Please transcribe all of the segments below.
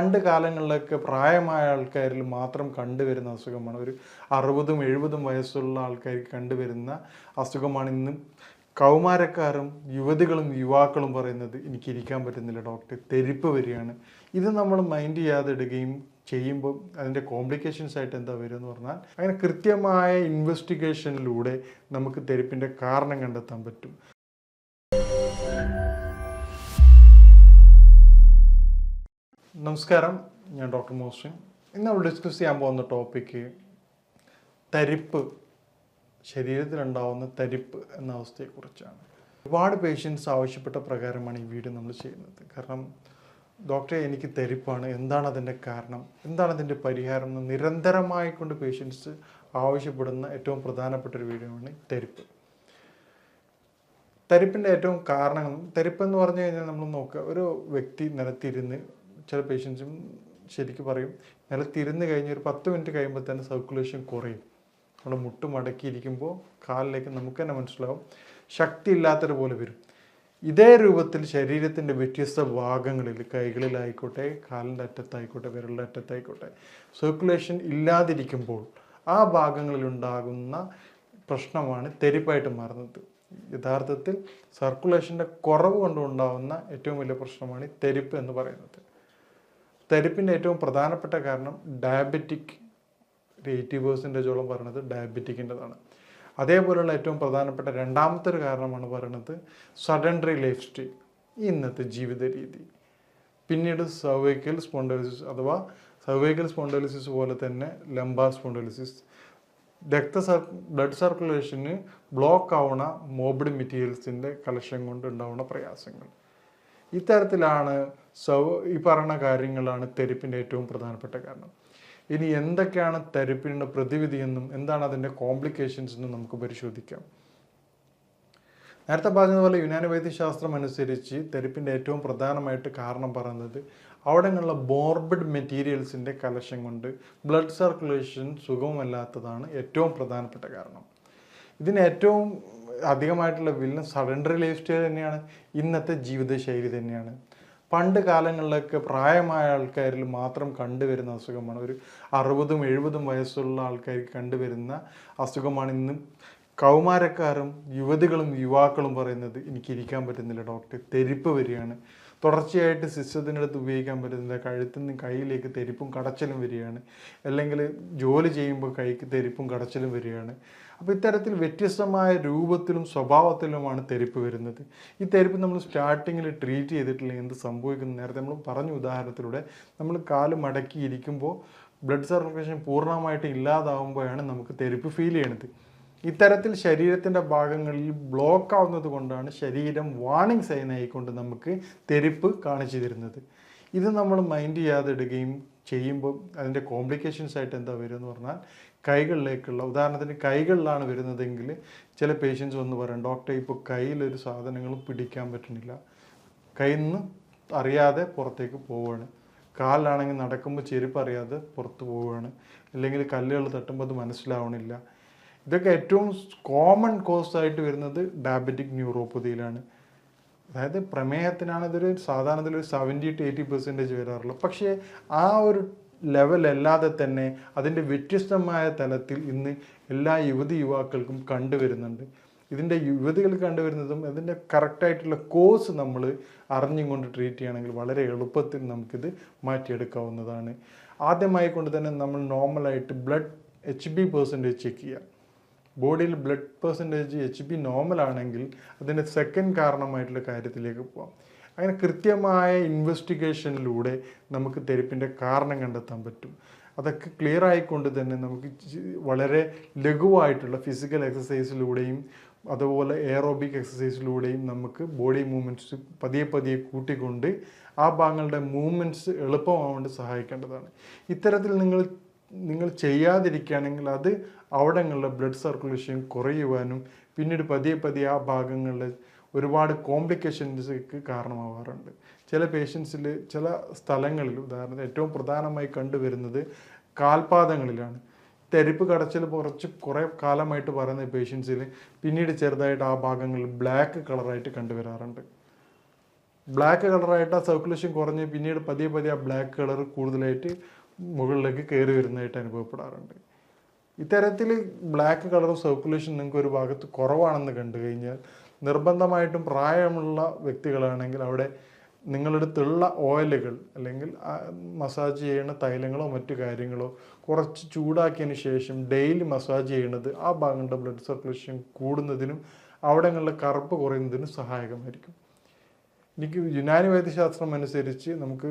പണ്ട് കാലങ്ങളിലൊക്കെ പ്രായമായ ആൾക്കാരിൽ മാത്രം കണ്ടുവരുന്ന അസുഖമാണ്. ഒരു അറുപതും എഴുപതും വയസ്സുള്ള ആൾക്കാർക്ക് കണ്ടുവരുന്ന അസുഖമാണ് ഇന്നും. കൗമാരക്കാരും യുവതികളും യുവാക്കളും പറയുന്നത് എനിക്ക് ഇരിക്കാൻ പറ്റുന്നില്ല ഡോക്ടർ തെരിപ്പ് വരികയാണ്. ഇത് നമ്മൾ മൈൻഡ് ചെയ്യാതെ ഇടുകയും ചെയ്യുമ്പോൾ അതിന്റെ കോംപ്ലിക്കേഷൻസ് ആയിട്ട് എന്താ വരിക എന്ന് പറഞ്ഞാൽ അങ്ങനെ കൃത്യമായ ഇൻവെസ്റ്റിഗേഷനിലൂടെ നമുക്ക് തെരിപ്പിന്റെ കാരണം കണ്ടെത്താൻ പറ്റും. നമസ്കാരം. ഞാൻ ഡോക്ടർ മോസ്റ്റിൻ ഇന്ന് നമ്മൾ ഡിസ്കസ് ചെയ്യാൻ പോകുന്ന ടോപ്പിക്ക് തരിപ്പ് ശരീരത്തിലുണ്ടാവുന്ന തരിപ്പ് എന്ന അവസ്ഥയെക്കുറിച്ചാണ്. ഒരുപാട് പേഷ്യൻസ് ആവശ്യപ്പെട്ട പ്രകാരമാണ് ഈ വീഡിയോ നമ്മൾ ചെയ്യുന്നത്. കാരണം ഡോക്ടറെ എനിക്ക് തരിപ്പാണ്. എന്താണ് അതിന്റെ കാരണം? എന്താണ് അതിന്റെ പരിഹാരം എന്ന് നിരന്തരമായി കൊണ്ട് പേഷ്യൻസ് ആവശ്യപ്പെടുന്ന ഏറ്റവും പ്രധാനപ്പെട്ട ഒരു വീഡിയോ ആണ് തരിപ്പ്. തരിപ്പിന്റെ ഏറ്റവും കാരണങ്ങൾ തരിപ്പ് എന്ന് പറഞ്ഞു കഴിഞ്ഞാൽ നമ്മൾ നോക്കുക ഒരു വ്യക്തി നിലത്തിരുന്ന് ചില പേഷ്യൻസും ശരിക്കും പറയും നിലത്തിരുന്ന് കഴിഞ്ഞ് ഒരു പത്ത് മിനിറ്റ് കഴിയുമ്പോൾ തന്നെ സർക്കുലേഷൻ കുറയും. നമ്മൾ മുട്ട് മടക്കിയിരിക്കുമ്പോൾ കാലിലേക്ക് നമുക്ക് തന്നെ മനസ്സിലാവും ശക്തി ഇല്ലാത്തത് പോലെ വരും. ഇതേ രൂപത്തിൽ ശരീരത്തിന്റെ വ്യത്യസ്ത ഭാഗങ്ങളിൽ കൈകളിലായിക്കോട്ടെ കാലിന്റെ അറ്റത്തായിക്കോട്ടെ വിരലിന്റെ അറ്റത്തായിക്കോട്ടെ സർക്കുലേഷൻ ഇല്ലാതിരിക്കുമ്പോൾ ആ ഭാഗങ്ങളിലുണ്ടാകുന്ന പ്രശ്നമാണ് തെരിപ്പായിട്ട് മാറുന്നത്. യഥാർത്ഥത്തിൽ സർക്കുലേഷന്റെ കുറവ് കൊണ്ടുണ്ടാകുന്ന ഏറ്റവും വലിയ പ്രശ്നമാണ് തെരിപ്പ് എന്ന് പറയുന്നത്. തെരിപ്പിന്റെ ഏറ്റവും പ്രധാനപ്പെട്ട കാരണം ഡയബറ്റിക് എയ്റ്റി പേഴ്സന്റേജോളം പറയുന്നത് ഡയബറ്റിക്കിന്റെതാണ് അതേപോലെയുള്ള ഏറ്റവും പ്രധാനപ്പെട്ട രണ്ടാമത്തെ ഒരു കാരണമാണ് പറയുന്നത് സഡൻഡറി ലൈഫ് സ്റ്റൈൽ ഇന്നത്തെ ജീവിത രീതി. പിന്നീട് സർവൈക്കൽ സ്പോണ്ടോലിസിസ് അഥവാ സർവൈക്കൽ സ്പോണ്ടോലിസിസ് പോലെ തന്നെ ലംബ സ്പോണ്ടോലിസിസ് രക്ത ബ്ലഡ് സർക്കുലേഷന് ബ്ലോക്ക് ആവുന്ന മോബിഡ് മെറ്റീരിയൽസിന്റെ കളക്ഷൻ കൊണ്ട് ഉണ്ടാവുന്ന പ്രയാസങ്ങൾ. ഇത്തരത്തിലാണ് സൗ ഈ പറയുന്ന കാര്യങ്ങളാണ് തെരുപ്പിന്റെ ഏറ്റവും പ്രധാനപ്പെട്ട കാരണം. ഇനി എന്തൊക്കെയാണ് തെരപ്പിന്റെ പ്രതിവിധി എന്നും എന്താണ് അതിന്റെ കോംപ്ലിക്കേഷൻസ് എന്നും നമുക്ക് പരിശോധിക്കാം. നേരത്തെ പറഞ്ഞതുപോലെ യുനാനി വൈദ്യശാസ്ത്രം അനുസരിച്ച് തെരപ്പിന്റെ ഏറ്റവും പ്രധാനമായിട്ട് കാരണം പറയുന്നത് അവിടെയുള്ള ബോർബിഡ് മെറ്റീരിയൽസിന്റെ കലശം കൊണ്ട് ബ്ലഡ് സർക്കുലേഷൻ സുഖമല്ലാത്തതാണ് ഏറ്റവും പ്രധാനപ്പെട്ട കാരണം. ഇതിന് ഏറ്റവും അധികമായിട്ടുള്ള വില്ലൻ സഡൻഡറി ലൈഫ് സ്റ്റൈൽ തന്നെയാണ്. ഇന്നത്തെ ജീവിതശൈലി തന്നെയാണ്. പണ്ട് കാലങ്ങളിലൊക്കെ പ്രായമായ ആൾക്കാരിൽ മാത്രം കണ്ടുവരുന്ന അസുഖമാണ്. ഒരു അറുപതും എഴുപതും വയസ്സുള്ള ആൾക്കാർക്ക് കണ്ടുവരുന്ന അസുഖമാണ് ഇന്നും. കൗമാരക്കാരും യുവതികളും യുവാക്കളും പറയുന്നത് എനിക്ക് ഇരിക്കാൻ പറ്റുന്നില്ല ഡോക്ടർ തെരിപ്പ് വരികയാണ്. തുടർച്ചയായിട്ട് സിസ്റ്റത്തിനടുത്ത് ഉപയോഗിക്കാൻ പറ്റുന്നില്ല. കഴുത്തിൽ നിന്ന് കയ്യിലേക്ക് തെരിപ്പും കടച്ചിലും വരികയാണ്. അല്ലെങ്കിൽ ജോലി ചെയ്യുമ്പോൾ കൈക്ക് തെരിപ്പും കടച്ചിലും വരികയാണ്. അപ്പോൾ ഇത്തരത്തിൽ വ്യത്യസ്തമായ രൂപത്തിലും സ്വഭാവത്തിലുമാണ് തെരിപ്പ് വരുന്നത്. ഈ തെരിപ്പ് നമ്മൾ സ്റ്റാർട്ടിങ്ങിൽ ട്രീറ്റ് ചെയ്തിട്ടില്ലെങ്കിൽ എന്ത് സംഭവിക്കുന്ന? നേരത്തെ നമ്മൾ പറഞ്ഞ ഉദാഹരണത്തിലൂടെ നമ്മൾ കാൽ മടക്കിയിരിക്കുമ്പോൾ ബ്ലഡ് സർക്കുലേഷൻ പൂർണമായിട്ട് ഇല്ലാതാവുമ്പോഴാണ് നമുക്ക് തെരിപ്പ് ഫീൽ ചെയ്യണത്. ഇത്തരത്തിൽ ശരീരത്തിന്റെ ഭാഗങ്ങളിൽ ബ്ലോക്ക് ആവുന്നത് കൊണ്ടാണ് ശരീരം വാണിംഗ് സൈൻ ആയിക്കൊണ്ട് നമുക്ക് തെരിപ്പ് കാണിച്ചു തരുന്നത്. ഇത് നമ്മൾ മൈൻഡ് ചെയ്യാതെ ഇടുകയും ചെയ്യുമ്പോൾ അതിന്റെ കോംപ്ലിക്കേഷൻസ് ആയിട്ട് എന്താ വരിക എന്ന് പറഞ്ഞാൽ കൈകളിലേക്കുള്ള ഉദാഹരണത്തിന് കൈകളിലാണ് വരുന്നതെങ്കിൽ ചില പേഷ്യൻസ് വന്ന് പറയും ഡോക്ടർ ഇപ്പോൾ കയ്യിലൊരു സാധനങ്ങളും പിടിക്കാൻ പറ്റുന്നില്ല. കയ്യിൽ നിന്ന് അറിയാതെ പുറത്തേക്ക് പോവുകയാണ്. കാലിലാണെങ്കിൽ നടക്കുമ്പോൾ ചെരുപ്പ് അറിയാതെ പുറത്ത് പോവുകയാണ്. അല്ലെങ്കിൽ കല്ലുകൾ തട്ടുമ്പോൾ അത് മനസ്സിലാവണില്ല. ഇതൊക്കെ ഏറ്റവും കോമൺ കോസ് ആയിട്ട് വരുന്നത് ഡയബറ്റിക് ന്യൂറോപ്പതിയിലാണ് അതായത് പ്രമേഹത്തിനാണ് ഇതൊരു സാധാരണത്തിൽ ഒരു സെവന്റി ടു എയ്റ്റി പെർസെന്റേജ് വരാറുള്ളൂ പക്ഷേ ആ ഒരു ലെവൽ അല്ലാതെ തന്നെ അതിന്റെ വ്യത്യസ്തമായ തലത്തിൽ ഇന്ന് എല്ലാ യുവതി യുവാക്കൾക്കും കണ്ടുവരുന്നുണ്ട്. ഇതിന്റെ യുവതികൾ കണ്ടുവരുന്നതും അതിന്റെ കറക്റ്റായിട്ടുള്ള കോഴ്സ് നമ്മൾ അറിഞ്ഞും കൊണ്ട് ട്രീറ്റ് ചെയ്യുകയാണെങ്കിൽ വളരെ എളുപ്പത്തിൽ നമുക്കിത് മാറ്റിയെടുക്കാവുന്നതാണ്. ആദ്യമായി കൊണ്ട് തന്നെ നമ്മൾ നോർമലായിട്ട് blood H B percentage check ചെയ്യുക. ബോഡിയിൽ blood percentage H B normal ആണെങ്കിൽ അതിന്റെ സെക്കൻഡ് കാരണമായിട്ടുള്ള കാര്യത്തിലേക്ക് പോവാം. അങ്ങനെ കൃത്യമായ ഇൻവെസ്റ്റിഗേഷനിലൂടെ നമുക്ക് തെരുപ്പിന്റെ കാരണം കണ്ടെത്താൻ പറ്റും. അതൊക്കെ ക്ലിയർ ആയിക്കൊണ്ട് തന്നെ നമുക്ക് വളരെ ലഘുവായിട്ടുള്ള ഫിസിക്കൽ എക്സസൈസിലൂടെയും അതുപോലെ എയറോബിക് എക്സസൈസിലൂടെയും നമുക്ക് ബോഡി മൂവ്മെന്റ്സ് പതിയെ പതിയെ കൂട്ടിക്കൊണ്ട് ആ ഭാഗങ്ങളുടെ മൂവ്മെന്റ്സ് എളുപ്പമാവേണ്ട വേണ്ടി സഹായിക്കേണ്ടതാണ്. ഇത്തരത്തിൽ നിങ്ങൾ നിങ്ങൾ ചെയ്യാതിരിക്കുകയാണെങ്കിൽ അത് അവിടങ്ങളിലെ ബ്ലഡ് സർക്കുലേഷൻ കുറയുവാനും പിന്നീട് പതിയെ പതിയെ ആ ഭാഗങ്ങളിൽ ഒരുപാട് കോംപ്ലിക്കേഷൻസിക്ക് കാരണമാവാറുണ്ട്. ചില പേഷ്യൻസിൽ ചില സ്ഥലങ്ങളിൽ ഉദാഹരണത്തിന് ഏറ്റവും പ്രധാനമായി കണ്ടുവരുന്നത് കാൽപാദങ്ങളിലാണ്. തെരിപ്പ് കടച്ചിൽ കുറച്ച് കുറേ കാലമായിട്ട് പറയുന്ന പേഷ്യൻസിൽ പിന്നീട് ചെറുതായിട്ട് ആ ഭാഗങ്ങളിൽ ബ്ലാക്ക് കളറായിട്ട് കണ്ടുവരാറുണ്ട്. ബ്ലാക്ക് കളറായിട്ട് ആ സർക്കുലേഷൻ കുറഞ്ഞ് പിന്നീട് പതിയെ പതിയെ ആ ബ്ലാക്ക് കളർ കൂടുതലായിട്ട് മുകളിലേക്ക് കയറി വരുന്നതായിട്ട് അനുഭവപ്പെടാറുണ്ട്. ഇത്തരത്തിൽ ബ്ലാക്ക് കളർ സർക്കുലേഷൻ നിങ്ങൾക്ക് ഒരു ഭാഗത്ത് കുറവാണെന്ന് കണ്ടു കഴിഞ്ഞാൽ നിർബന്ധമായിട്ടും പ്രായമുള്ള വ്യക്തികളാണെങ്കിൽ അവിടെ നിങ്ങളെടുത്തുള്ള ഓയിലുകൾ അല്ലെങ്കിൽ മസാജ് ചെയ്യുന്ന തൈലങ്ങളോ മറ്റു കാര്യങ്ങളോ കുറച്ച് ചൂടാക്കിയതിന് ശേഷം ഡെയിലി മസാജ് ചെയ്യുന്നത് ആ ഭാഗങ്ങളുടെ ബ്ലഡ് സർക്കുലേഷൻ കൂടുന്നതിനും അവിടങ്ങളിലെ കറുപ്പ് കുറയുന്നതിനും സഹായകമായിരിക്കും. എനിക്ക് യുനാനി വൈദ്യശാസ്ത്രം അനുസരിച്ച് നമുക്ക്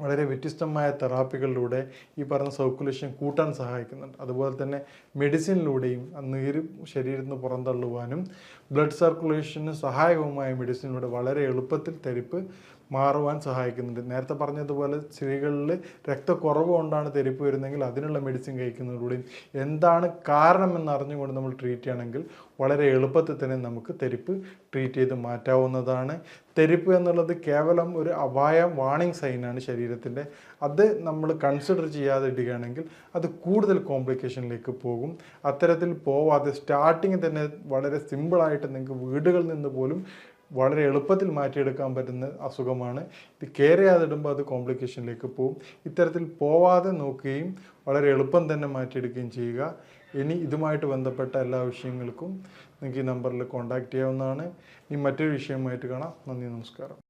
വളരെ വ്യത്യസ്തമായ തെറാപ്പികളിലൂടെ ഈ പറഞ്ഞ സർക്കുലേഷൻ കൂട്ടാൻ സഹായിക്കുന്നുണ്ട്. അതുപോലെ തന്നെ മെഡിസിനിലൂടെയും നീര് ശരീരത്തിൽ നിന്ന് പുറന്തള്ളുവാനും ബ്ലഡ് സർക്കുലേഷന് സഹായകവുമായ മെഡിസിനിലൂടെ വളരെ എളുപ്പത്തിൽ തെരിപ്പ് മാറുവാൻ സഹായിക്കുന്നുണ്ട്. നേരത്തെ പറഞ്ഞതുപോലെ സ്ത്രീകളിൽ രക്തക്കുറവ് കൊണ്ടാണ് തെരിപ്പ് വരുന്നതെങ്കിൽ അതിനുള്ള മെഡിസിൻ കഴിക്കുന്നതിലൂടെയും എന്താണ് കാരണമെന്ന് അറിഞ്ഞുകൊണ്ട് നമ്മൾ ട്രീറ്റ് ചെയ്യണമെങ്കിൽ വളരെ എളുപ്പത്തിൽ തന്നെ നമുക്ക് തെരിപ്പ് ട്രീറ്റ് ചെയ്ത് മാറ്റാവുന്നതാണ്. തെരിപ്പ് എന്നുള്ളത് കേവലം ഒരു അപായ വാണിംഗ് സൈനാണ് ശരീരത്തിന്റെ. അത് നമ്മൾ കൺസിഡർ ചെയ്യാതെ ഇടുകയാണെങ്കിൽ അത് കൂടുതൽ കോംപ്ലിക്കേഷനിലേക്ക് പോകും. അത്തരത്തിൽ പോവാതെ സ്റ്റാർട്ടിങ് തന്നെ വളരെ സിമ്പിളായിട്ട് നിങ്ങൾക്ക് വീടുകളിൽ നിന്ന് പോലും വളരെ എളുപ്പത്തിൽ മാറ്റിയെടുക്കാൻ പറ്റുന്ന അസുഖമാണ്. ഇത് കെയർ ചെയ്യാതിടുമ്പോൾ അത് കോംപ്ലിക്കേഷനിലേക്ക് പോകും. ഇത്തരത്തിൽ പോവാതെ നോക്കുകയും വളരെ എളുപ്പം തന്നെ മാറ്റിയെടുക്കുകയും ചെയ്യുക. ഇനി ഇതുമായിട്ട് ബന്ധപ്പെട്ട എല്ലാ വിഷയങ്ങൾക്കും നിങ്ങൾക്ക് ഈ നമ്പറിൽ കോൺടാക്റ്റ് ചെയ്യാവുന്നതാണ്. ഇനി മറ്റൊരു വിഷയമായിട്ട് കാണാം. നന്ദി നമസ്കാരം.